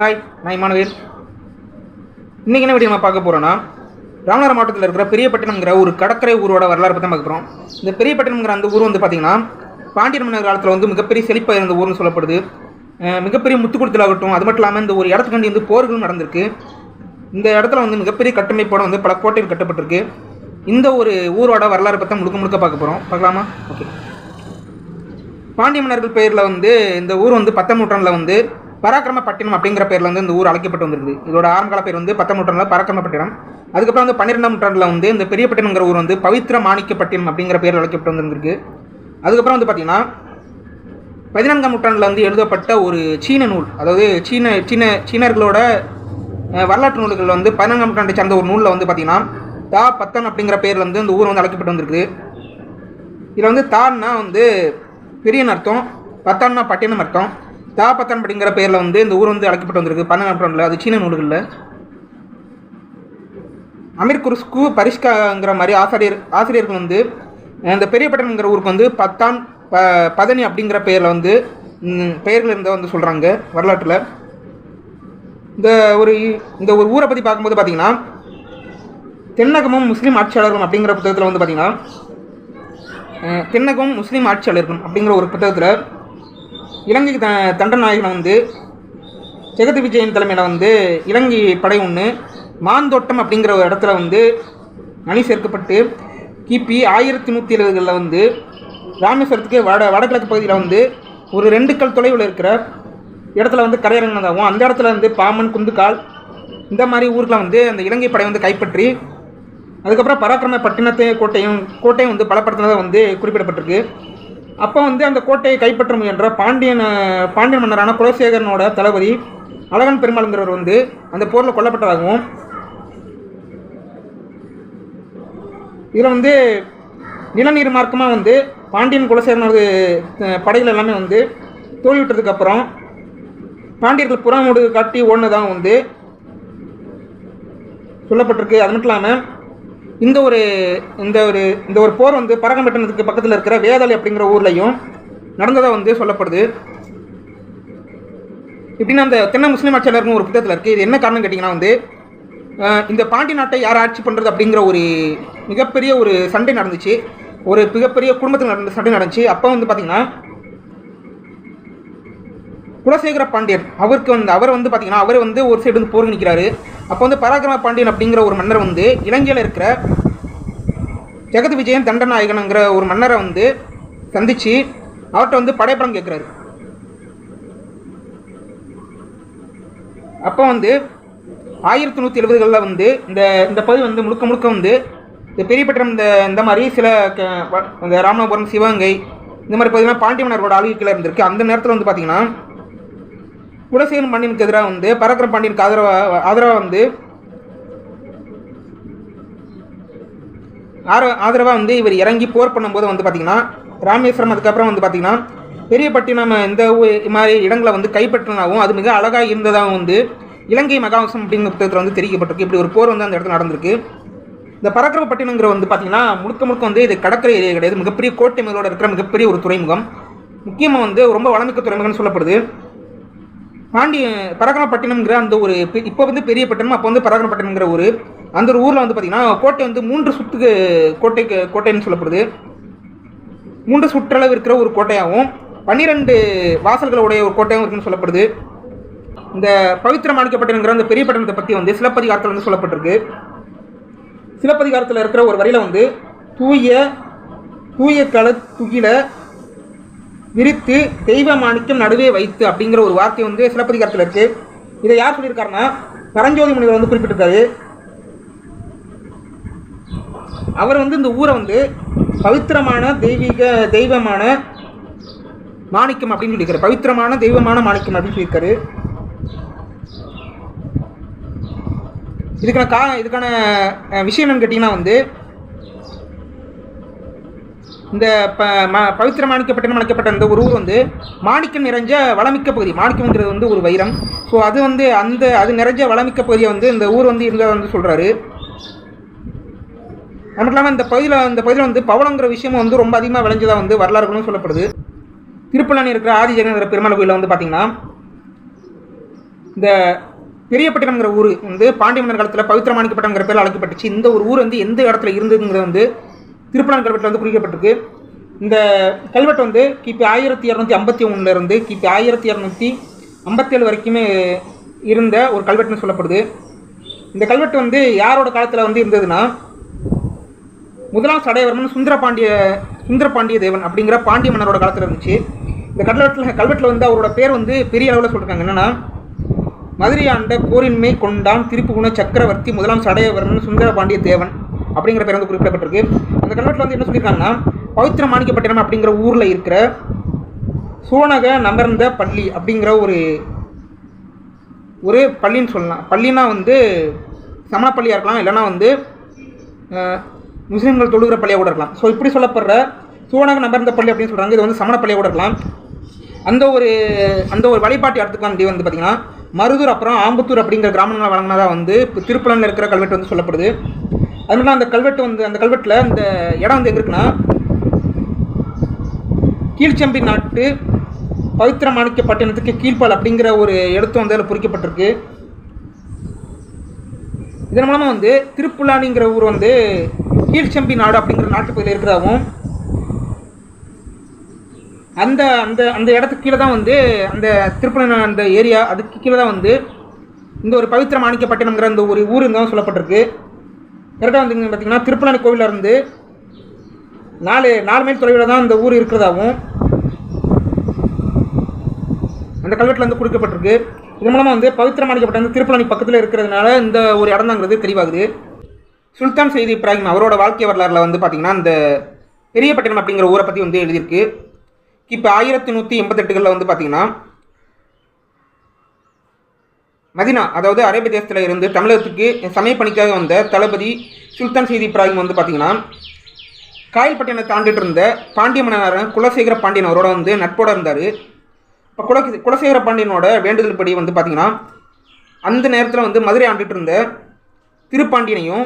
Hi நான் மாணவீர் இன்றைக்கி என்ன வீடியோ நம்ம பார்க்க போகிறோன்னா ராமநாதர் மாவட்டத்தில் இருக்கிற பெரியப்பட்டினம்ங்கிற ஒரு கடற்கரை ஊரோட வரலாறு பற்றி பார்க்க போகிறோம் இந்த பெரியப்பட்டினம்ங்கிற அந்த ஊர் வந்து பார்த்திங்கன்னா பாண்டியர் மன்னர் காலத்தில் வந்து மிகப்பெரிய செழிப்பாக இருந்த ஊர்னு சொல்லப்படுது. மிகப்பெரிய முத்து ஆகட்டும் அது மட்டும் இல்லாமல் இந்த ஒரு இடத்துக்காண்டி வந்து போர்களும் நடந்திருக்கு. இந்த இடத்துல வந்து மிகப்பெரிய கட்டமைப்போட வந்து பல கோட்டைகள் கட்டப்பட்டிருக்கு. இந்த ஒரு ஊரோட வரலாறு பற்றி முழுக்க முழுக்க பார்க்க போகிறோம் பார்க்கலாமா? ஓகே பாண்டிய மன்னர்கள் பெயரில் வந்து இந்த ஊர் வந்து பத்தாம் நூற்றாண்டில் வந்து பராக்கிரமப்பட்டினம் அப்படிங்கிற பேரில் வந்து இந்த ஊர் அழைக்கப்பட்டு வந்திருக்குது. இதோட ஆரம்பகால பேர் வந்து பத்தாம் நூற்றாண்டில் பராக்கிரமப்பட்டினம். அதுக்கப்புறம் வந்து பன்னிரெண்டாம் நூற்றாண்டில் வந்து இந்த பெரியப்பட்டினங்கிற ஊர் வந்து பவித்ர மாணிக்கப்பட்டினம் அப்படிங்கிற பேரில் அழைக்கப்பட்டு வந்திருக்கு அதுக்கப்புறம் வந்து பார்த்திங்கன்னா பதினான்காம் நூற்றாண்டில் வந்து எழுதப்பட்ட ஒரு சீன நூல் அதாவது சீன சீன சீனர்களோட வரலாற்று நூல்கள் வந்து பதினான்காம் நூற்றாண்டை சார்ந்த ஒரு நூலில் வந்து பார்த்திங்கன்னா தா பத்தன் அப்படிங்கிற பேரில் வந்து இந்த ஊர் வந்து அழைக்கப்பட்டு வந்திருக்கு இதில் வந்து தான்னா வந்து பெரியன் அர்த்தம் பத்தான்னா பட்டினம் அர்த்தம் தாபத்தன் அப்படிங்கிற பேரில் வந்து இந்த ஊர் வந்து அழைக்கப்பட்டு வந்திருக்கு. பன்னெண்டாம் நூற்றாண்டில். அது சீன நூல்களில். அமீர் குருஸ்கு பரிஷ்காங்கிற மாதிரி ஆசிரியர் ஆசிரியர்கள் வந்து இந்த பெரியப்பட்டனங்கிற ஊருக்கு வந்து பத்தான் ப பதனி அப்படிங்கிற பெயரில் வந்து பெயர்கள் இருந்த வந்து சொல்கிறாங்க வரலாற்றில். இந்த ஒரு இந்த ஒரு ஊரை பற்றி பார்க்கும்போது பார்த்தீங்கன்னா தென்னகமும் முஸ்லீம் ஆட்சியாளர்களும் அப்படிங்கிற புத்தகத்தில் வந்து பார்த்திங்கன்னா தென்னகம் முஸ்லீம் ஆட்சியாளர்கள் அப்படிங்கிற ஒரு புத்தகத்தில் இலங்கை த தண்டநாயகனை வந்து ஜெகத் விஜயன் தலைமையில் வந்து இலங்கை படை ஒன்று மாந்தோட்டம் அப்படிங்கிற ஒரு இடத்துல வந்து அணி சேர்க்கப்பட்டு கிபி ஆயிரத்தி நூற்றி எழுபதுகளில் வந்து ராமேஸ்வரத்துக்கு வட வடகிழக்கு பகுதியில் வந்து ஒரு ரெண்டு கல் தொலைவில் இருக்கிற இடத்துல வந்து கரையிறங்கினதாகவும் அந்த இடத்துல வந்து பாமன் குந்துக்கால் இந்த மாதிரி ஊரில் வந்து அந்த இலங்கை படை வந்து கைப்பற்றி அதுக்கப்புறம் பராக்கிரம பட்டினத்தை கோட்டையும் கோட்டையும் வந்து பலப்படுத்தினதாக வந்து குறிப்பிடப்பட்டிருக்கு. அப்போ வந்து அந்த கோட்டையை கைப்பற்ற முயன்ற பாண்டியன் பாண்டியன் மன்னரான குலசேகரனோட தளபதி அழகன் பெருமாளுங்கிறவர் வந்து அந்த போரில் கொல்லப்பட்டதாகவும் இதில் வந்து நிலநீர் மார்க்கமாக வந்து பாண்டியன் குலசேகரனது படைகள் எல்லாமே வந்து தோல்விட்டதுக்கப்புறம் பாண்டியர்கள் புறமுடு காட்டி ஓடினதாகவும் வந்து சொல்லப்பட்டிருக்கு. அது மட்டும் இல்லாமல் இந்த ஒரு இந்த ஒரு இந்த ஒரு போர் வந்து பரகம்பட்டினத்துக்கு பக்கத்தில் இருக்கிற வேதாளி அப்படிங்கிற ஊர்லேயும் நடந்ததாக வந்து சொல்லப்படுது. இப்படின்னா அந்த தென்னை முஸ்லீம் ஆட்சியாளர்னு ஒரு புத்தகத்தில் இருக்குது இது என்ன காரணம் கேட்டிங்கன்னா வந்து இந்த பாண்டி நாட்டை யார் ஆட்சி பண்ணுறது அப்படிங்கிற ஒரு மிகப்பெரிய ஒரு சண்டை நடந்துச்சு. ஒரு மிகப்பெரிய குடும்பத்தில் நடந்த சண்டை நடந்துச்சு. அப்போ வந்து பார்த்திங்கன்னா குலசேகர பாண்டியன் அவருக்கு வந்து அவர் வந்து பார்த்தீங்கன்னா அவர் வந்து ஒரு சைடு வந்து போர் நிற்கிறாரு அப்போ வந்து பராக்கிரம பாண்டியன் அப்படிங்கிற ஒரு மன்னர் வந்து இலங்கையில் இருக்கிற ஜெகத் விஜயன் தண்டநாயகனுங்கிற ஒரு மன்னரை வந்து சந்தித்து அவர்கிட்ட வந்து படைப்படம் கேட்குறாரு அப்போ வந்து ஆயிரத்தி நூற்றி எழுபதுகளில் வந்து இந்த இந்த பகுதி வந்து முழுக்க முழுக்க வந்து இந்த பெரியப்பட்டினம் இந்த இந்த மாதிரி சில க- இந்த ராமநாதபுரம் சிவகங்கை இந்த மாதிரி பார்த்தீங்கன்னா பாண்டிய மன்னரோட ஆளுகையில் இருந்திருக்கு. அந்த நேரத்தில் வந்து பார்த்தீங்கன்னா குலசேகரன் பாண்டியனுக்கு எதிராக வந்து பராக்கிரம் பாண்டியனுக்கு ஆதரவாக ஆதரவாக வந்து ஆர ஆதரவாக வந்து இவர் இறங்கி போர் பண்ணும்போது வந்து பார்த்திங்கன்னா ராமேஸ்வரம் அதுக்கப்புறம் வந்து பார்த்திங்கன்னா பெரியப்பட்டினம் இந்த மாதிரி இடங்களை வந்து கைப்பற்றினாவும் அது மிக அழகாக இருந்ததாகவும் வந்து இலங்கை மகாவசம் அப்படிங்கிற புத்தகத்தில் வந்து தெரிவிக்கப்பட்டிருக்கு. இப்படி ஒரு போர் வந்து அந்த இடத்துல நடந்திருக்கு. இந்த பராக்கிரமப்பட்டினங்கிற வந்து பார்த்திங்கன்னா முழுக்க முழுக்க வந்து இது கடற்கரை ஏரியா கிடையாது. மிகப்பெரிய கோட்டை மேலோட இருக்கிற மிகப்பெரிய ஒரு துறைமுகம். முக்கியமாக வந்து ரொம்ப வளமிக்க துறைமுகம்னு சொல்லப்படுது. பாண்டிய பரகனப்பட்டினம்ங்கிற அந்த ஒரு இப்போ வந்து பெரிய பட்டினம் அப்போ வந்து பரகனப்பட்டினம்ங்கிற ஊர். அந்த ஒரு ஊரில் வந்து பார்த்திங்கன்னா கோட்டை வந்து மூன்று சுத்துக்கு கோட்டைக்கு கோட்டைன்னு சொல்லப்படுது. மூன்று சுற்றளவு இருக்கிற ஒரு கோட்டையாகவும் பன்னிரெண்டு வாசல்களுடைய ஒரு கோட்டையாகவும் இருக்குன்னு சொல்லப்படுது. இந்த பவித்திர மாணிக்கப்பட்டினங்கிற அந்த பெரிய பட்டணத்தை பற்றி வந்து சிலப்பதிகாரத்தில் வந்து சொல்லப்பட்டிருக்கு. சிலப்பதிகாரத்தில் இருக்கிற ஒரு வரியில் வந்து தூய தூய கல துகில விரித்து தெய்வ மாணிக்கம் நடுவே வைத்து அப்படிங்கிற ஒரு வார்த்தை வந்து சிலப்பதிகாரத்தில் இருக்கு. இதை யார் சொல்லியிருக்காருன்னா பரஞ்சோதி முனிவர் வந்து குறிப்பிட்டிருக்காரு. அவர் வந்து இந்த ஊரை வந்து பவித்திரமான தெய்வீக தெய்வமான மாணிக்கம் அப்படின்னு சொல்லியிருக்காரு. பவித்திரமான தெய்வமான மாணிக்கம் அப்படின்னு சொல்லியிருக்காரு. இதுக்கான கா இதுக்கான விஷயம் என்னன்னு கேட்டிங்கன்னா வந்து இந்த ப ம பவித்திர மாணிக்கப்பட்டினம் அழைக்கப்பட்ட இந்த ஒரு ஊர் வந்து மாணிக்கம் நிறைஞ்ச வளமிக்க பகுதி. மாணிக்கம்ங்கிறது வந்து ஒரு வைரம். ஸோ அது வந்து அந்த அது நிறைஞ்ச வளமிக்க பகுதியை வந்து இந்த ஊர் வந்து இருந்ததை வந்து சொல்கிறாரு அது மட்டும் இல்லாமல் இந்த பகுதியில் இந்த பகுதியில் வந்து பவளங்கிற விஷயமும் வந்து ரொம்ப அதிகமாக விளைஞ்சதாக வந்து வரலாறுகளும் சொல்லப்படுது. திருப்பலானி இருக்கிற ஆதி பெருமாள் கோயிலில் வந்து பார்த்தீங்கன்னா இந்த பெரியப்பட்டினம்ங்கிற ஊர் வந்து பாண்டிய மன்னர் காலத்தில் பவித்திரமாணிக்கப்பட்டங்கிற பேர் அழைக்கப்பட்டுச்சு. இந்த ஒரு ஊர் வந்து எந்த இடத்துல இருந்ததுங்கிறது வந்து திருப்பணம் கல்வெட்டில் வந்து குறிக்கப்பட்டிருக்கு. இந்த கல்வெட்டு வந்து கிபி ஆயிரத்தி இரநூத்தி ஐம்பத்தி ஒன்றுலேருந்து கிபி ஆயிரத்தி இரநூத்தி ஐம்பத்தேழு வரைக்குமே இருந்த ஒரு கல்வெட்டுன்னு சொல்லப்படுது. இந்த கல்வெட்டு வந்து யாரோட காலத்தில் வந்து இருந்ததுன்னா முதலாம் சடையவர்மன் சுந்தரபாண்டிய சுந்தரபாண்டிய தேவன் அப்படிங்கிற பாண்டிய மன்னரோட காலத்தில் இருந்துச்சு. இந்த கல்வெட்டில் கல்வெட்டில் வந்து அவரோட பேர் வந்து பெரிய அளவில் சொல்லியிருக்காங்க என்னென்னா மதுரை ஆண்ட போரின்மை கொண்டான் திருப்புகுண சக்கரவர்த்தி முதலாம் சடையவர்மன் சுந்தரபாண்டிய தேவன். அப்படிங்கிற பேர் வந்து குறிப்பிடப்பட்டிருக்கு. அந்த கல்வெட்டில் வந்து என்ன சொல்லியிருக்காங்கன்னா பவித்திர மாணிக்கப்பட்டினம் அப்படிங்கிற ஊரில் இருக்கிற சோனக நகர்ந்த பள்ளி அப்படிங்கிற ஒரு ஒரு பள்ளின்னு சொல்லலாம். பள்ளினா வந்து சமணப்பள்ளியாக இருக்கலாம் இல்லைன்னா வந்து முஸ்லீம்கள் தொழுகிற பள்ளியாக கூட இருக்கலாம். ஸோ இப்படி சொல்லப்படுற சோனக நகர்ந்த பள்ளி அப்படின்னு சொல்கிறாங்க இது வந்து சமணப்பள்ளியாக கூட இருக்கலாம். அந்த ஒரு அந்த ஒரு வழிபாட்டு இடத்துக்கு வந்து பார்த்திங்கன்னா மருதூர் அப்புறம் ஆம்பத்தூர் அப்படிங்கிற கிராமங்களை வழங்கினதாக வந்து இப்போ திருப்பலனில் இருக்கிற கல்வெட்டு வந்து சொல்லப்படுது. அது மட்டும் அந்த கல்வெட்டு வந்து அந்த கல்வெட்டில் அந்த இடம் வந்து எங்கே இருக்குன்னா கீழ்ச்சம்பி நாட்டு பவித்திர மாணிக்க பட்டினத்துக்கு கீழ்ப்பால் அப்படிங்கிற ஒரு இடத்து வந்து அதில் பொறிக்கப்பட்டிருக்கு. இதன் மூலமாக வந்து திருப்புலானிங்கிற ஊர் வந்து கீழ்ச்சம்பி நாடு அப்படிங்கிற நாட்டுப்பகுதியில் இருக்கிறதாகவும் அந்த அந்த அந்த இடத்துக்கு கீழே தான் வந்து அந்த திருப்பலன் அந்த ஏரியா அதுக்கு கீழே தான் வந்து இந்த ஒரு பவித்திர மாணிக்கப்பட்டினம்ங்கிற அந்த ஒரு ஊருங்க தான் சொல்லப்பட்டிருக்கு. கரெக்டாக வந்து பார்த்தீங்கன்னா திருப்பலானி கோவிலில் இருந்து நாலு நாலு மைல் தொலைவில் தான் இந்த ஊர் இருக்கிறதாகவும் அந்த கல்வெட்டில் வந்து கொடுக்கப்பட்டிருக்கு இது மூலமாக வந்து பவித்திரமாணிக்கப்பட்ட வந்து திருப்பலனி பக்கத்தில் இருக்கிறதுனால இந்த ஒரு இடம்தாங்கிறது தெளிவாகுது சுல்தான் செய்தி இப்ராஹிம் அவரோட வாழ்க்கை வரலாறுல வந்து பார்த்திங்கன்னா இந்த பெரியப்பட்டினம் அப்படிங்கிற ஊரை பற்றி வந்து எழுதியிருக்கு. இப்போ ஆயிரத்தி நூற்றி எண்பத்தெட்டுகளில் வந்து பார்த்திங்கன்னா மதினா அதாவது அரேபிய தேசத்தில் இருந்து தமிழகத்துக்கு சமய பணிக்காக வந்த தளபதி சுல்தான் செய்தி இப்ராஹிம் வந்து பார்த்திங்கன்னா காயல்பட்டினை தாண்டிட்டு இருந்த பாண்டிய மன்னரான குலசேகர பாண்டியன் அவரோட வந்து நட்போட இருந்தார். இப்போ குல குலசேகர பாண்டியனோட வேண்டுதல் படி வந்து பார்த்திங்கன்னா அந்த நேரத்தில் வந்து மதுரை ஆண்டுட்டு இருந்த திருப்பாண்டியனையும்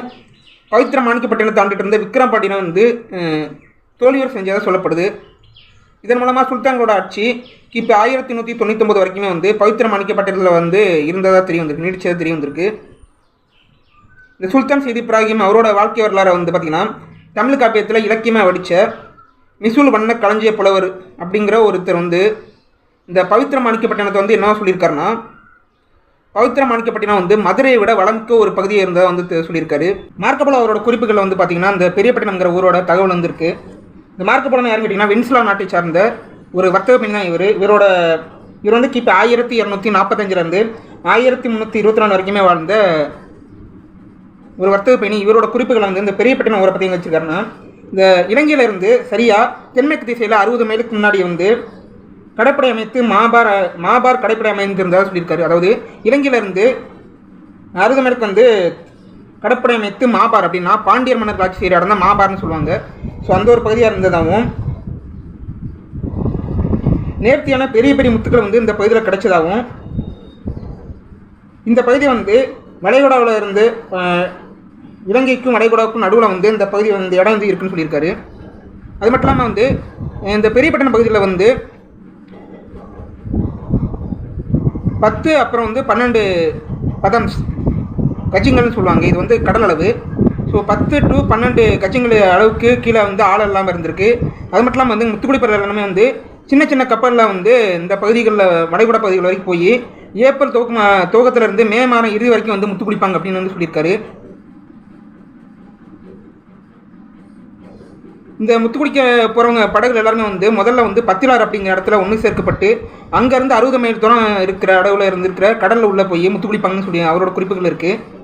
பவித்திர மாணிக்கப்பட்டினத்தை ஆண்டுட்டு இருந்த விக்ரம் பாண்டியனை வந்து அஹ், தோல்வியூர் செஞ்சதாக சொல்லப்படுது. இதன் மூலமாக சுல்தான்களோட ஆட்சி கிபி ஆயிரத்தி நூற்றி தொண்ணூத்தொம்பது வரைக்குமே வந்து பவித்திரம் அணிக்கப்பட்டதில் வந்து இருந்ததாக தெரிய வந்திருக்கு நீடிச்சதாக தெரிய வந்திருக்கு. இந்த சுல்தான் செய்தி இப்ராஹிம் அவரோட வாழ்க்கை வரலாறை வந்து பார்த்திங்கன்னா தமிழ் காப்பியத்தில் இலக்கியமாக வடித்த மிசூல் வண்ண களஞ்சிய புலவர் அப்படிங்கிற ஒருத்தர் வந்து இந்த பவித்திரம் அணிக்கப்பட்டினத்தை வந்து என்ன சொல்லியிருக்காருன்னா பவித்திர மாணிக்கப்பட்டினம் வந்து மதுரையை விட வளமிக்க ஒரு பகுதியாக இருந்ததாக வந்து சொல்லியிருக்காரு. மார்க்கபல அவரோட குறிப்புகளில் வந்து பார்த்திங்கன்னா இந்த பெரியப்பட்டினம்ங்கிற ஊரோட தகவல் வந்திருக்கு இந்த மார்க்கபோலோ யாருன்னு கேட்டிங்கன்னா வெனிசுலா நாட்டை சார்ந்த ஒரு வர்த்தக பெண் தான் இவர். இவரோட இவர் வந்து கிபி ஆயிரத்தி இரநூத்தி நாற்பத்தஞ்சிலேருந்து ஆயிரத்தி முந்நூற்றி இருபத்தி நாலு வரைக்குமே வாழ்ந்த ஒரு வர்த்தக பயணி இவரோட குறிப்புகளை வந்து இந்த பெரியப்பட்டினம் ஊரை பற்றி எங்கே வச்சுருக்காருன்னா இந்த இலங்கையில இருந்து சரியாக தென்மேற்கு திசையில் அறுபது மைலுக்கு முன்னாடி வந்து கடற்படை அமைத்து மாபார் மாபார் கடற்படை அமைந்திருந்ததாக சொல்லியிருக்காரு. அதாவது இலங்கையிலிருந்து அறுபது மைலுக்கு வந்து கடற்படை அமைத்து மாபார் அப்படின்னா பாண்டியர் மன்னர் ஆட்சி செய்கிற இடம் தான் மாபார்னு சொல்லுவாங்க. ஸோ அந்த ஒரு பகுதியாக இருந்ததாகவும் நேர்த்தியான பெரிய பெரிய முத்துக்கள் வந்து இந்த பகுதியில் கிடைச்சதாகவும் இந்த பகுதி வந்து வளைகுடாவில் இருந்து இலங்கைக்கும் வளைகுடாவுக்கும் நடுவில் வந்து இந்த பகுதி வந்து இடம் வந்து இருக்குன்னு சொல்லியிருக்காரு. அது மட்டும் இல்லாமல் வந்து இந்த பெரியப்பட்டினம் பகுதியில் வந்து பத்து அப்புறம் வந்து பன்னெண்டு பதம்ஸ் கச்சிங்கல்னு சொல்லுவாங்க. இது வந்து கடல் அளவு. ஸோ பத்து டு பன்னெண்டு கச்சிங்கள் அளவுக்கு கீழே வந்து ஆள் இல்லாமல் இருந்திருக்கு. அது மட்டும் இல்லாமல் வந்து முத்துக்குடி எல்லாமே வந்து சின்ன சின்ன கப்பலில் வந்து இந்த பகுதிகளில் வளைகுடா பகுதிகள் வரைக்கும் போய் ஏப்ரல் துவக்கம் துவக்கத்துல மே மாதம் இறுதி வரைக்கும் வந்து முத்து குடிப்பாங்க அப்படின்னு வந்து சொல்லியிருக்காரு. இந்த முத்துக்குடிக்க போகிறவங்க படகுகள் எல்லாருமே வந்து முதல்ல வந்து பத்திலார் அப்படிங்கிற இடத்துல ஒன்று சேர்க்கப்பட்டு அங்கேருந்து அறுபது மைல் தூரம் இருக்கிற அளவில் இருந்திருக்கிற கடலில் உள்ளே போய் முத்து குடிப்பாங்கன்னு சொல்லி அவரோட குறிப்புகள் இருக்குது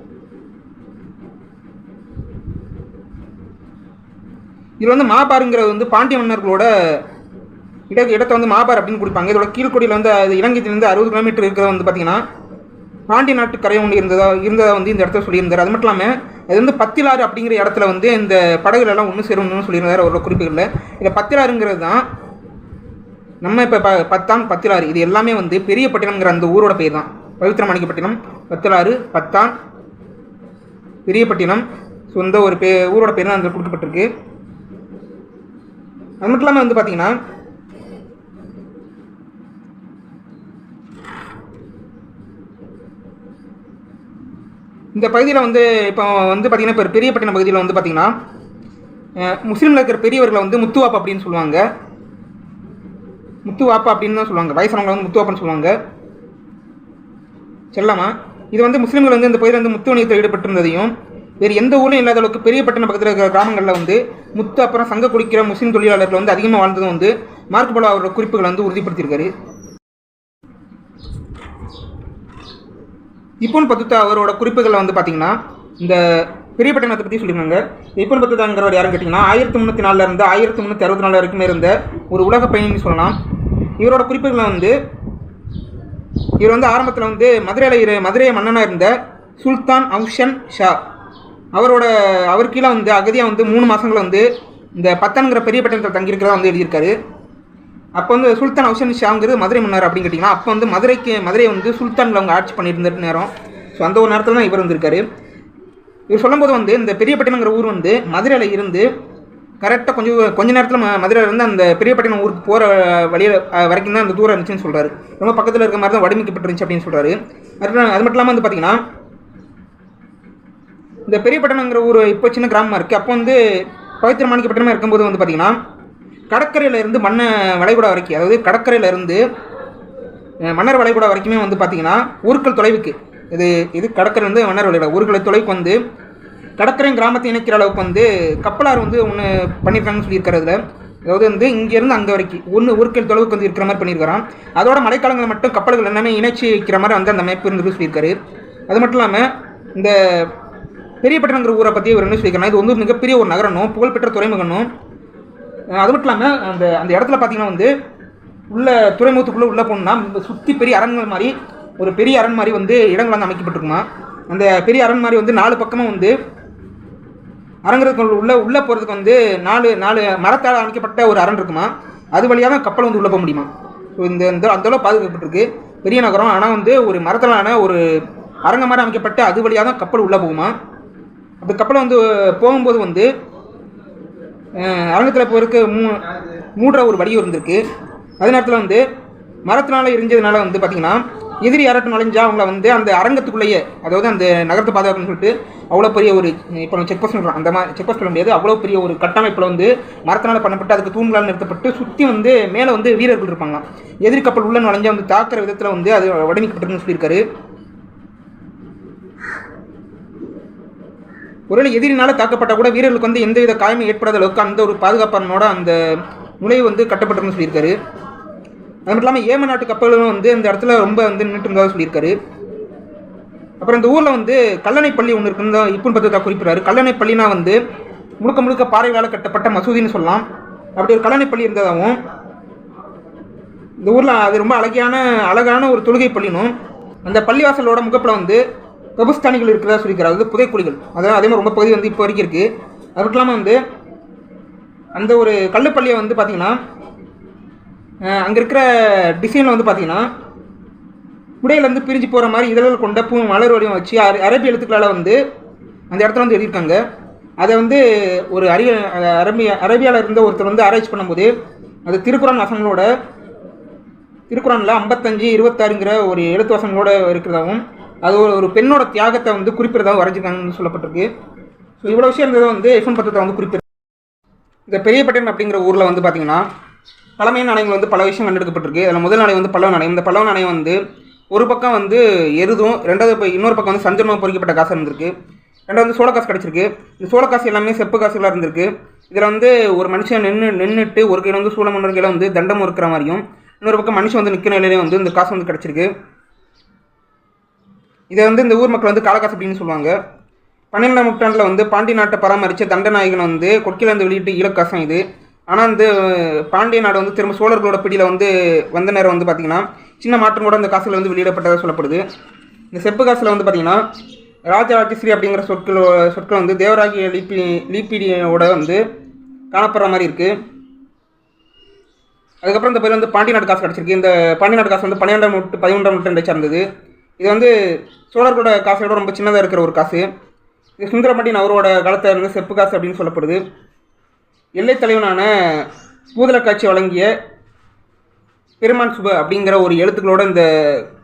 இது வந்து மாபாருங்கிறது வந்து பாண்டிய மன்னர்களோட இட இடத்தை வந்து மாபார் அப்படின்னு கொடுப்பாங்க இதோட கீழ்கொடியில் வந்து அது இலங்கையிலேருந்து அறுபது கிலோமீட்டர் இருக்கிறத வந்து பார்த்தீங்கன்னா பாண்டிய நாட்டு கரை ஒன்று இருந்ததா இருந்ததா வந்து இந்த இடத்த சொல்லியிருந்தார். அது மட்டும் இல்லாமல் அது வந்து பத்திலாறு அப்படிங்கிற இடத்துல வந்து இந்த படகுகள் எல்லாம் ஒன்று சேரணும்னு சொல்லியிருந்தார் அவரோட குறிப்புகளில். இதில் பத்திலாறுங்கிறது தான் நம்ம இப்போ ப பத்தாம் பத்திலாறு இது எல்லாமே வந்து பெரியப்பட்டினம்ங்கிற அந்த ஊரோட பேர் தான். பவித்திரமாணிக்கப்பட்டினம் பத்திலாறு பத்தான் பெரியப்பட்டினம் ஸோ இந்த ஒரு பே ஊரோட பேர் தான் அந்த கொடுக்கப்பட்டிருக்கு. அது மட்டும் இல்லாமல் வந்து பார்த்தீங்கன்னா இந்த பகுதியில் வந்து இப்போ வந்து பார்த்திங்கன்னா இப்போ பெரியப்பட்டினம் பகுதியில் வந்து பார்த்திங்கன்னா முஸ்லீமில் இருக்கிற பெரியவர்களை வந்து முத்துவாப்பா அப்படின்னு சொல்லுவாங்க. முத்துவாப்பா அப்படின்னு தான் சொல்லுவாங்க. வயசானவங்களை வந்து முத்துவாப்பான்னு சொல்லுவாங்க. செல்லாமா இது வந்து முஸ்லீம்கள் வந்து இந்த பகுதியில் வந்து முத்து வணிகத்தில் ஈடுபட்டிருந்ததையும் வேறு எந்த ஊர்லையும் இல்லாத அளவுக்கு பெரிய பட்டணம் பக்கத்தில் இருக்கிற கிராமங்களில் வந்து முத்து அப்புறம் சங்க குடிக்கிற முஸ்லீம் தொழிலாளர்கள் வந்து அதிகமாக வாழ்ந்ததும் வந்து மார்க் போலோ அவரோட குறிப்புகளை வந்து உறுதிப்படுத்தியிருக்காரு. இப்போன் பத்துத்தா அவரோட குறிப்புகளில் வந்து பார்த்தீங்கன்னா இந்த பெரிய பட்டணத்தை பற்றி சொல்லியிருந்தாங்க இப்போன் பத்துத்தாங்கிறவர் யாரும் கேட்டிங்கன்னா ஆயிரத்தி முந்நூற்றி நாலில் இருந்து ஆயிரத்தி முந்நூற்றி அறுபத்தி நாலு வரைக்கும் இருந்த ஒரு உலக பயணின்னு சொல்லலாம். இவரோட குறிப்புகளை வந்து இவர் வந்து ஆரம்பத்தில் வந்து மதுரையில் மதுரை மன்னனாக இருந்த சுல்தான் அவுஷன் ஷா. அவரோட அவர் கீழே வந்து அகதியாக வந்து மூணு மாதங்கள் வந்து இந்த பத்தனுங்கிற பெரிய பட்டணத்தில் தங்கியிருக்கிறதா வந்து எழுதியிருக்காரு. அப்போ வந்து சுல்தான் ஹவுசன் ஷாங்கிறது மதுரை மன்னர் அப்படின்னு கேட்டிங்கன்னா அப்போ வந்து மதுரைக்கு மதுரையை வந்து சுல்தானில் அவங்க ஆட்சி பண்ணியிருந்த நேரம். ஸோ அந்த ஒரு நேரத்தில் தான் இவர் வந்திருக்காரு. இவர் சொல்லும்போது வந்து இந்த பெரியப்பட்டினங்கிற ஊர் வந்து மதுரையில் இருந்து கரெக்டாக கொஞ்சம் கொஞ்ச நேரத்தில் ம இருந்து அந்த பெரியப்பட்டினம் ஊருக்கு போகிற வழியில் வரைக்கும் தான் அந்த தூரம் இருந்துச்சுன்னு சொல்கிறாரு ரொம்ப பக்கத்தில் இருக்க மாதிரி தான் வடிமைக்கப்பட்டிருந்துச்சு அப்படின்னு சொல்கிறாரு அது அது மட்டும் இல்லாமல் வந்து பார்த்திங்கன்னா இந்த பெரியப்பட்டணங்கிற ஊர் இப்போ சின்ன கிராமமாக இருக்குது அப்போ வந்து பவித்திர மாணிக்கப்பட்டணமாக இருக்கும்போது வந்து பார்த்திங்கன்னா கடற்கரையில் இருந்து மண்ண வளைகுடா வரைக்கும் அதாவது கடற்கரையில் இருந்து மன்னர் வளைகுடா வரைக்குமே வந்து பார்த்தீங்கன்னா ஊர்கள் தொலைவுக்கு. இது இது கடற்கரை வந்து மன்னர் வளைகுடா ஊர்களை தொலைவுக்கு வந்து கடற்கரையும் கிராமத்தை இணைக்கிற அளவுக்கு வந்து கப்பலார் வந்து ஒன்று பண்ணியிருக்காங்கன்னு சொல்லியிருக்காரு அதில். அதாவது வந்து இங்கேருந்து அங்கே வரைக்கும் ஒன்று ஊர்கள் தொலைவுக்கு வந்து இருக்கிற மாதிரி பண்ணியிருக்கிறான் அதோட மழைக்காலங்களில் மட்டும் கப்பல்கள் எல்லாமே இணைச்சி வைக்கிற மாதிரி வந்து அந்த அமைப்பு இருந்து சொல்லியிருக்காரு. அது மட்டும் இல்லாமல் இந்த பெரியப்பட்டினங்கிற ஊரை பற்றி ஒரு என்ன சொல்லிக்கிறேன் இது வந்து மிகப்பெரிய ஒரு நகரனும் புகழ்பெற்ற துறைமுகனும் அது மட்டும் இல்லாமல் அந்த அந்த இடத்துல பார்த்தீங்கன்னா வந்து உள்ள துறைமுகத்துக்குள்ளே உள்ளே போகணுன்னா சுற்றி பெரிய அரண்கள் மாதிரி ஒரு பெரிய அரண் மாதிரி வந்து இடங்கள் வந்து அமைக்கப்பட்டிருக்குமா? அந்த பெரிய அரண் மாதிரி வந்து நாலு பக்கமும் வந்து அரங்கத்துக்கு உள்ள உள்ளே போகிறதுக்கு வந்து நாலு நாலு மரத்தால் அமைக்கப்பட்ட ஒரு அரண் இருக்குமா? அது வழியாக தான் கப்பல் வந்து உள்ளே போக முடியுமா? ஸோ இந்த இந்த அந்தளவு பாதுகாக்கப்பட்டிருக்கு பெரிய நகரம். ஆனால் வந்து ஒரு மரத்தாலான ஒரு அரங்க மாதிரி அமைக்கப்பட்ட அது வழியாக தான் கப்பல் உள்ளே போகுமா? அப்படி கப்பலை வந்து போகும்போது வந்து அரங்கத்தில் போகிறதுக்கு மூ மூடுற ஒரு வடிவம் இருந்திருக்கு. அதே நேரத்தில் வந்து மரத்தினால எரிஞ்சதுனால வந்து பார்த்திங்கன்னா எதிரி யாராட்டும் நுழைஞ்சா அவங்கள வந்து அந்த அரங்கத்துக்குள்ளேயே அதாவது அந்த நகரத்தை பாதுகாக்கணும்னு சொல்லிட்டு அவ்வளோ பெரிய ஒரு இப்போ செக் போஸ்ட் சொல்கிறோம் அந்த மாதிரி செக் போஸ்ட் சொல்ல முடியாது. அவ்வளோ பெரிய ஒரு கட்டமைப்பில் வந்து மரத்தினால பண்ணப்பட்டு அதுக்கு தூண்களால் நிறுத்தப்பட்டு சுற்றி வந்து மேலே வந்து வீரர்கள் இருப்பாங்க. எதிரி கப்பல் உள்ள நுழைஞ்சா வந்து தாக்குற விதத்தில் வந்து அது வடிவமைக்கப்பட்டிருக்குன்னு சொல்லியிருக்காரு. ஒருவேளை எதிரினால் தாக்கப்பட்ட கூட வீரர்களுக்கு வந்து எந்தவித காயமும் ஏற்படாத அளவுக்கு அந்த ஒரு பாதுகாப்பானோட அந்த நுழைவு வந்து கட்டப்பட்டிருன்னு சொல்லியிருக்காரு. அது மட்டும் இல்லாமல் ஏம நாட்டு கப்பல்களும் வந்து இந்த இடத்துல ரொம்ப வந்து நின்றுட்டு சொல்லியிருக்காரு. அப்புறம் இந்த ஊரில் வந்து கல்லணை பள்ளி ஒன்று இருக்குன்னு தான் இப்போ பத்திரத்தா குறிப்பிட்றாரு. கல்லணை பள்ளினா வந்து முழுக்க முழுக்க பாறைகளால் கட்டப்பட்ட மசூதின்னு சொல்லலாம். அப்படி ஒரு கல்லணை பள்ளி இருந்ததாகவும் இந்த ஊரில் அது ரொம்ப அழகியான அழகான ஒரு தொழுகை பள்ளினும் அந்த பள்ளிவாசலோட முகப்பில் வந்து கபஸ்தானிகள் இருக்கிறதா சொல்லிக்கிறார் அதாவது புதைக்குழிகள். அதாவது அதே மாதிரி ரொம்ப பகுதி வந்து இப்போ வரைக்கும் இருக்குது அது மட்டும் இல்லாமல் வந்து அந்த ஒரு கல்லுப்பள்ளியை வந்து பார்த்திங்கன்னா அங்கே இருக்கிற டிசைனில் வந்து பார்த்திங்கன்னா உடையிலேருந்து பிரிஞ்சு போகிற மாதிரி இதழ்கள் கொண்ட பூ மலர் வடிவம் வச்சு அர அரபி எழுத்துக்களால் வந்து அந்த இடத்துல வந்து எழுதியிருக்காங்க. அதை வந்து ஒரு அறிய அரபிய அரபியாவில் இருந்த ஒருத்தர் வந்து ஆராய்ச்சி பண்ணும்போது அது திருக்குறான் வசனங்களோட திருக்குறானில் ஐம்பத்தஞ்சு இருபத்தாறுங்கிற ஒரு எழுத்து வசனங்களோட இருக்கிறதாகவும் அது ஒரு ஒரு பெண்ணோட தியாகத்தை வந்து குறிப்பிடதாக வரைஞ்சிருக்காங்கன்னு சொல்லப்பட்டிருக்கு. ஸோ இவ்வளோ விஷயம் இருந்ததை வந்து எஃப்என் பத்திரத்தை வந்து குறிப்பிடு இந்த பெரியப்பட்டினம் அப்படிங்கிற ஊரில் வந்து பார்த்தீங்கன்னா பழமையான நாணயங்கள் வந்து பல விஷயம் கண்டெடுக்கப்பட்டிருக்கு. அதில் முதல் நாணயம் வந்து பல்லவ நாணயம். இந்த பல்லவ நாணயம் வந்து ஒரு பக்கம் வந்து எருதும் ரெண்டாவது இப்போ இன்னொரு பக்கம் வந்து சஞ்சனமாக பொறிக்கப்பட்ட காசு இருந்திருக்கு. ரெண்டாவது வந்து சோள காசு கிடச்சிருக்கு. இந்த சோள காசு எல்லாமே செப்பு காசுகளாக இருந்திருக்கு. இதில் வந்து ஒரு மனுஷன் நின்று நின்றுட்டு ஒரு கையில் வந்து சூளம் இன்னொரு கையில் வந்து தண்டம் இருக்கிற மாதிரியும் இன்னொரு பக்கம் மனுஷன் வந்து நிற்கிற நிலையிலே வந்து இந்த காசு வந்து கிடச்சிருக்கு. இதை வந்து இந்த ஊர் மக்கள் வந்து காலகாசு அப்படின்னு சொல்லுவாங்க. பன்னிரெண்டாம் நூற்றாண்டில் வந்து பாண்டிய நாட்டை பராமரித்த தண்டநாயகன் வந்து கொட்கிலேருந்து வெளியிட்டு ஈழக்காசம் இது. ஆனால் இந்த பாண்டிய நாடு வந்து திரும்ப சோழர்களோட பிடியில் வந்து வந்த நேரம் வந்து பார்த்திங்கன்னா சின்ன மாற்றம் கூட அந்த காசுல வந்து வெளியிடப்பட்டதாக சொல்லப்படுது. இந்த செப்பு காசில் வந்து பார்த்திங்கன்னா ராஜராஜஸ்ரீ அப்படிங்கிற சொற்கள் சொற்கள் வந்து தேவராகிய லிபி லிபிடியோட வந்து காணப்படுற மாதிரி இருக்குது அதுக்கப்புறம் இந்த பேர் வந்து பாண்டிய நாடு காசு கிடச்சிருக்கு. இந்த பாண்டிய நாடு காசு வந்து பன்னிரெண்டாம் நூற்று பதிமூன்றாம் நூற்றாண்டை சார்ந்தது. இது வந்து சோழர்களோட காசோட ரொம்ப சின்னதாக இருக்கிற ஒரு காசு. இது சுந்தரபாண்டியன் அவரோட காலத்தில் இருந்த செப்பு காசு அப்படின்னு சொல்லப்படுது. எல்லைத் தலைவனான பூதலக்காட்சி வழங்கிய பெருமான் சுப அப்படிங்கிற ஒரு எழுத்துக்களோட இந்த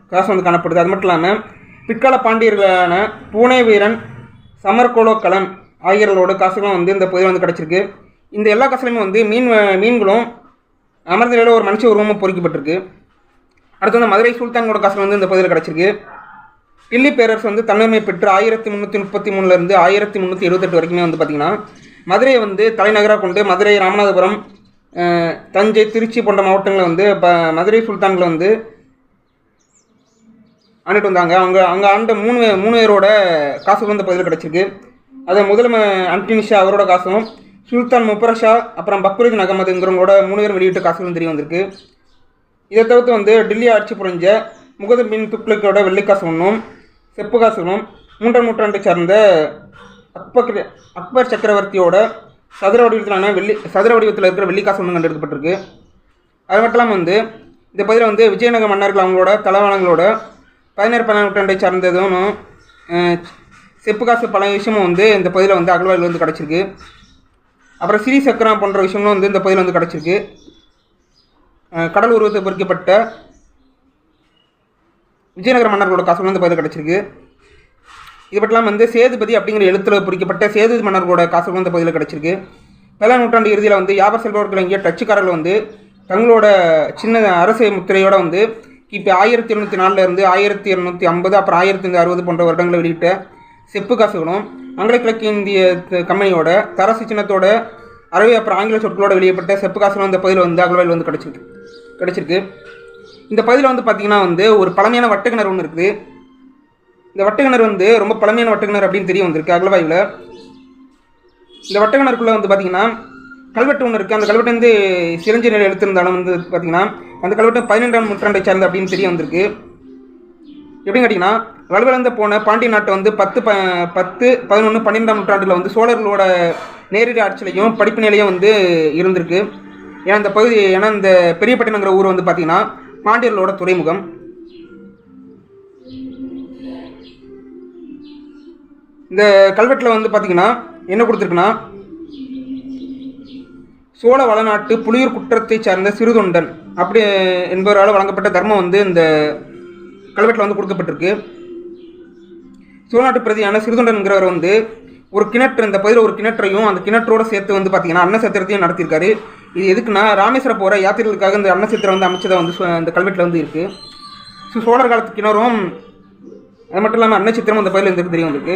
காசு வந்து காணப்படுது. அது மட்டும் இல்லாமல் பிற்கால பாண்டியர்களான பூனே வீரன் சமர்கோலோ கலன் ஆகியோர்களோட காசுகளும் வந்து இந்த பகுதியில் வந்து கிடச்சிருக்கு. இந்த எல்லா காசுலையுமே வந்து மீன் மீன்களும் அமர்ந்த ஒரு மனுஷ உருவமும் பொறிக்கப்பட்டிருக்கு. அடுத்து வந்து மதுரை சுல்தான்கோட காசு வந்து இந்த பகுதியில் கிடச்சிருக்கு. டில்லி பேரரசு வந்து தலைமை பெற்று ஆயிரத்தி முந்நூற்றி முப்பத்தி மூணுலேருந்து ஆயிரத்தி முந்நூற்றி எழுபத்தெட்டு வரைக்குமே வந்து பார்த்திங்கன்னா மதுரையை வந்து தலைநகராக கொண்டு மதுரை ராமநாதபுரம் தஞ்சை திருச்சி போன்ற மாவட்டங்களை வந்து இப்போ மதுரை சுல்தான்களை வந்து ஆண்டுட்டு வந்தாங்க. அவங்க அங்கே ஆண்ட மூணு மூணு பேரோட காசு வந்து பகுதியில் கிடச்சிருக்கு. அதை முதல்ல அன்டினிஷா அவரோட காசும் சுல்தான் முப்பரஷா அப்புறம் பக்ரீத் அகமதுங்கிறவங்களோட மூணு பேரும் வெளியிட்ட காசுகளும் தெரிய வந்திருக்கு. இதை தவிர்த்து வந்து டெல்லி ஆட்சி புரிஞ்ச முகது பின் துக்ளக்கோட வெள்ளிக்காசு ஒன்றும் செப்பு காசுகளும் மூன்றாம் நூற்றாண்டை சார்ந்த அக்பர் அக்பர் சக்கரவர்த்தியோட சதுர வடிவத்திலான வெள்ளி சதுர வடிவத்தில் இருக்கிற வெள்ளிக்காசு ஒன்று கண்டெடுக்கப்பட்டிருக்கு. அது மட்டும் இல்லாமல் வந்து இந்த பகுதியில் வந்து விஜயநகர மன்னர்கள் அவங்களோட தளவாளங்களோட பதினேழு பதினாறு நூற்றாண்டை சார்ந்ததும் செப்பு காசு பல விஷயமும் வந்து இந்த பகுதியில் வந்து அகழ்வாயில் வந்து கிடச்சிருக்கு. அப்புறம் சிறி சக்கரம் போன்ற விஷயங்களும் வந்து இந்த பகுதியில் வந்து கிடச்சிருக்கு. கடல் உருவத்தை பொறிக்கப்பட்ட விஜயநகர மன்னர்களோட காசுகள் வந்து பகுதியில் கிடச்சிருக்கு. இது பற்றிலாம் வந்து சேதுபதி அப்படிங்கிற எழுத்தில் பொறிக்கப்பட்ட சேது மன்னர்களோட காசுகள் வந்து பகுதியில் கிடச்சிருக்கு. பல நூற்றாண்டு இறுதியில் வந்து யாபர் செல்பவர்கள் இங்கே டச்சுக்காரர்கள் வந்து தங்களோட சின்ன அரசு முத்திரையோடு வந்து கிபி ஆயிரத்தி எழுநூற்றி நாலுலேருந்து ஆயிரத்தி எழுநூற்றி ஐம்பது அப்புறம் ஆயிரத்தி அறுபது போன்ற வருடங்களை வெளியிட்ட செப்பு காசுகளும் ஆங்கில கிழக்கு இந்திய கம்பெனியோட தரசு சின்னத்தோட அரபி அப்புறம் ஆங்கில சொற்களோடு வெளியப்பட்ட செப்பு அந்த இந்த பகுதியில் வந்து அகழ்வாயில் வந்து கிடச்சிருக்கு. கிடச்சிருக்கு. இந்த பகுதியில் வந்து பார்த்திங்கன்னா வந்து ஒரு பழமையான வட்டக்கிணறு ஒன்று இருக்குது. இந்த வட்டக்கிணறு வந்து ரொம்ப பழமையான வட்டக்கிணறு அப்படின்னு தெரிய வந்திருக்கு அகழ்வாயில் இந்த வட்டக்கிணறுக்குள்ளே வந்து பார்த்தீங்கன்னா கல்வெட்டு ஒன்று இருக்குது அந்த கல்வெட்டு வந்து சிறஞ்சி நிலை எடுத்திருந்தாலும் வந்து பார்த்தீங்கன்னா அந்த கல்வெட்டு பதினெண்டாம் நூற்றாண்டை சார்ந்த அப்படின்னு தெரிய வந்திருக்கு. எப்படின்னு கேட்டிங்கன்னா வலுவிழந்த போன பாண்டிய நாட்டை வந்து பத்து ப பத்து பதினொன்று பன்னிரெண்டாம் நூற்றாண்டில் வந்து சோழர்களோட நேரடி ஆட்சியிலையும் படிப்பு நிலையும் வந்து இருந்திருக்கு. ஏன்னா இந்த பகுதி ஏன்னா இந்த பெரியப்பட்டினங்கிற ஊர் வந்து பார்த்தீங்கன்னா பாண்டியர்களோட துறைமுகம். இந்த கல்வெட்டில் வந்து பார்த்தீங்கன்னா என்ன கொடுத்துருக்குன்னா சோழ வளநாட்டு புலியூர் குற்றத்தை சார்ந்த சிறுதொண்டன் அப்படி என்பவரால் வழங்கப்பட்ட தர்மம் வந்து இந்த கல்வெட்டில் வந்து கொடுக்கப்பட்டிருக்கு. சோழநாட்டு பிரதியான சிறுதொண்டன்கிறவர் வந்து ஒரு கிணற்று இந்த பகுதியில் ஒரு கிணற்றையும் அந்த கிணற்றோடு சேர்த்து வந்து பார்த்தீங்கன்னா அன்னசத்திரத்தையும் நடத்தியிருக்காரு. இது எதுக்குன்னா ராமேஸ்வரம் போகிற யாத்திரைகளுக்காக இந்த அன்னசத்திரம் வந்து அமைச்சதை வந்து இந்த கல்வெட்டில் வந்து இருக்குது ஸோ சோழர் காலத்து கிணறும் அது மட்டும் இல்லாமல் அன்னச்சித்திரம் அந்த பகுதியில் இருந்துருக்கு தெரியும் உங்களுக்கு.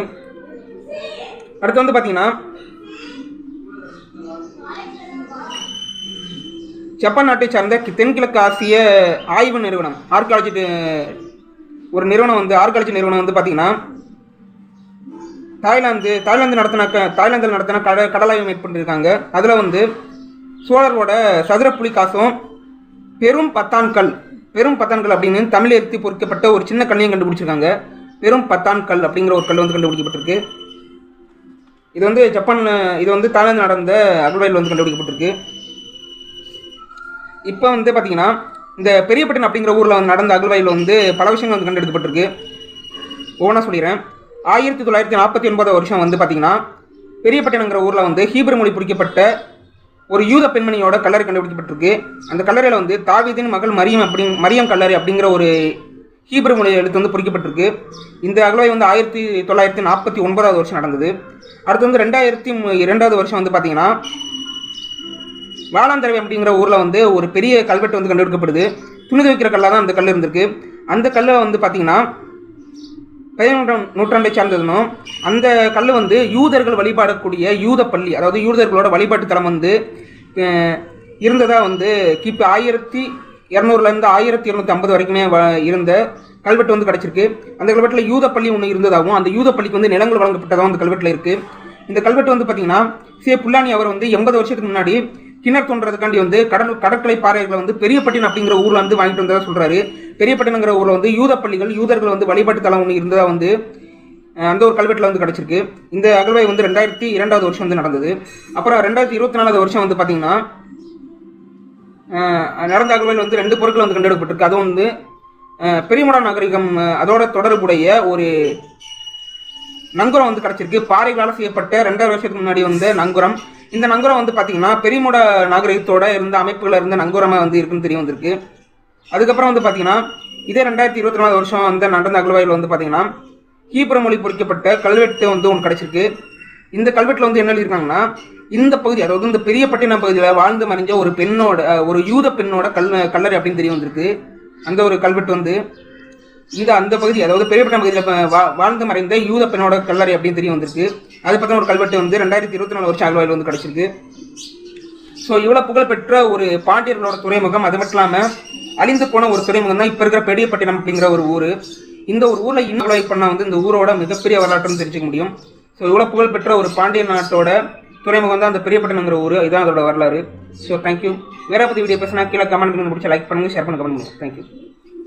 அடுத்து வந்து பார்த்தீங்கன்னா ஜப்பான் நாட்டை சார்ந்த கி- தென்கிழக்கு ஆசிய ஆய்வு நிறுவனம் ஆர்காலஜி ஒரு நிறுவனம் வந்து ஆர்காலஜி நிறுவனம் வந்து பார்த்தீங்கன்னா தாய்லாந்து தாய்லாந்து நடத்தின தாய்லாந்தில் நடத்தின கட கடலாய்வு மேற்கொண்டிருக்காங்க. அதில் வந்து சோழரோட சதுர புலி காசும் பெரும் பத்தான்கள் பெரும் பத்தான்கள் அப்படின்னு தமிழ் எழுத்து பொறிக்கப்பட்ட ஒரு சின்ன கல்லையும் கண்டுபிடிச்சிருக்காங்க. பெரும் பத்தான்கள் அப்படிங்கிற ஒரு கல் வந்து கண்டுபிடிக்கப்பட்டிருக்கு. இது வந்து ஜப்பான் இது வந்து தாய்லாந்து நடந்த அகழ்வாயில் வந்து கண்டுபிடிக்கப்பட்டிருக்கு. இப்போ வந்து பார்த்தீங்கன்னா இந்த பெரியப்பட்டினம் அப்படிங்கிற ஊரில் வந்து நடந்த அகழ்வாயில் வந்து பல விஷயங்கள் வந்து கண்டெடுக்கப்பட்டிருக்கு. ஒவ்வொன்றா சொல்லிடுறேன். ஆயிரத்தி தொள்ளாயிரத்தி நாற்பத்தி ஒன்பது வருஷம் வந்து பார்த்தீங்கன்னா பெரியப்பட்டினங்கிற ஊரில் வந்து ஹீப்ரு மொழி பிடிக்கப்பட்ட ஒரு யூத பெண்மணியோட கல்லறை கண்டுபிடிக்கப்பட்டிருக்கு. அந்த கல்லறையில் வந்து தாவீதின் மகள் மரியம் அப்படி மரியம் கல்லறை அப்படிங்கிற ஒரு ஹீப்ரு மொழி எழுத்து வந்து பொறிக்கப்பட்டிருக்கு இந்த அகழ்வாய் வந்து ஆயிரத்தி தொள்ளாயிரத்தி நாற்பத்தி ஒன்பதாவது வருஷம் நடந்தது. அடுத்து வந்து ரெண்டாயிரத்தி மு- இரண்டாவது வருஷம் வந்து பார்த்தீங்கன்னா வாழாந்தரவை அப்படிங்கிற ஊரில் வந்து ஒரு பெரிய கல்வெட்டு வந்து கண்டுபிடிக்கப்படுது. துணி துவைக்கிற கல்லாக தான் அந்த கல் இருந்திருக்கு. அந்த கல்லை வந்து பார்த்தீங்கன்னா பதினொன்றாம் நூற்றாண்டை சார்ந்ததுனும் அந்த கல் வந்து யூதர்கள் வழிபாடக்கூடிய யூத பள்ளி அதாவது யூதர்களோட வழிபாட்டு தலம் வந்து இருந்ததாக வந்து கிபி ஆயிரத்தி இரநூறுலேருந்து ஆயிரத்தி இரநூத்தி ஐம்பது வரைக்குமே வ- இருந்த கல்வெட்டு வந்து கிடச்சிருக்கு. அந்த கல்வெட்டில் யூத பள்ளி ஒன்று இருந்ததாகவும் அந்த யூத பள்ளிக்கு வந்து நிலங்கள் வழங்கப்பட்டதாகவும் அந்த கல்வெட்டில் இருக்குது இந்த கல்வெட்டு வந்து பார்த்திங்கன்னா சே புல்லானி அவர் வந்து எண்பது வருஷத்துக்கு முன்னாடி கிணறு தோன்றதுக்காண்டி வந்து கடல் கடற்கரை பாறைகளை வந்து பெரியப்பட்டினம் அப்படிங்கிற ஊர்ல வந்து வாங்கிட்டு வந்ததா சொல்றாரு. பெரியப்பட்டினங்கிற ஊர்ல வந்து யூத பள்ளிகள் யூதர்கள் வந்து வழிபாட்டு தலம் ஒன்று இருந்ததா வந்து அந்த ஒரு கல்வெட்டில் வந்து கிடச்சிருக்கு. இந்த அகழ்வாய் வந்து ரெண்டாயிரத்தி இரண்டாவது வருஷம் வந்து நடந்தது. அப்புறம் ரெண்டாயிரத்தி இருபத்தி நாலாவது வருஷம் வந்து பார்த்தீங்கன்னா நடந்த அகழ்வாயில் வந்து ரெண்டு பொருட்கள் வந்து கண்டெடுக்கப்பட்டிருக்கு. அதுவும் வந்து பெரியமுடா நாகரிகம் அதோட தொடர்புடைய ஒரு நங்குரம் வந்து கிடச்சிருக்கு. பாறைகளால் செய்யப்பட்ட ரெண்டாயிரம் வருஷத்துக்கு முன்னாடி வந்த நங்குரம். இந்த நங்குரம் வந்து பார்த்தீங்கன்னா பெரியமோட நாகரிகத்தோட இருந்த அமைப்புகள் இருந்த நங்குரமாக வந்து இருக்குன்னு தெரிய வந்திருக்கு. அதுக்கப்புறம் வந்து பார்த்தீங்கன்னா இதே ரெண்டாயிரத்தி இருபத்தி நாலு வருஷம் வந்து நடந்த அகழ்வாயில் வந்து பார்த்தீங்கன்னா கீப்புற மொழி பொறிக்கப்பட்ட கல்வெட்டு வந்து ஒன்று கிடச்சிருக்கு. இந்த கல்வெட்டில் வந்து என்ன எழுதியிருக்காங்கன்னா இந்த பகுதி அதாவது இந்த பெரிய பட்டினம் பகுதியில் வாழ்ந்து மறைஞ்ச ஒரு பெண்ணோட ஒரு யூத பெண்ணோட கல் கல்லறை அப்படின்னு தெரிய வந்திருக்கு. அந்த ஒரு கல்வெட்டு வந்து இது அந்த பகுதி அதாவது பெரியப்பட்டம் பகுதியில் வா வாழ்ந்து மறைந்த யூத பெண்ணோட கல்லறை அப்படின்னு தெரிய வந்திருக்கு. அது பற்றின ஒரு கல்வெட்டு வந்து ரெண்டாயிரத்தி இருபத்தி நாலு வருஷம் அகழ்வாயில் வந்து கிடைச்சிருக்கு. ஸோ இவ்வளோ புகழ்பெற்ற ஒரு பாண்டியர்களோட துறைமுகம் அது மட்டும் இல்லாமல் அழிந்து போன ஒரு துறைமுகம் தான் இப்போ இருக்கிற பெரியப்பட்டினம் அப்படிங்கிற ஒரு ஊர். இந்த ஒரு ஊரில் இன்னும் பண்ணால் வந்து இந்த ஊரோட மிகப்பெரிய வரலாற்றுன்னு தெரிஞ்சுக்க முடியும். ஸோ இவ்வளோ புகழ்பெற்ற ஒரு பாண்டிய நாட்டோட துறைமுகம் தான் அந்த பெரியப்பட்டினங்கிற ஊர். இதுதான் அதோட வரலாறு. ஸோ தேங்க்யூ வேற பற்றி வீடியோ பேசினா கீழே கமெண்ட் பண்ணி முடிச்சு லைக் பண்ணுங்கள் ஷேர் பண்ணி கமெண்ட் பண்ணுங்கள் தேங்க்யூ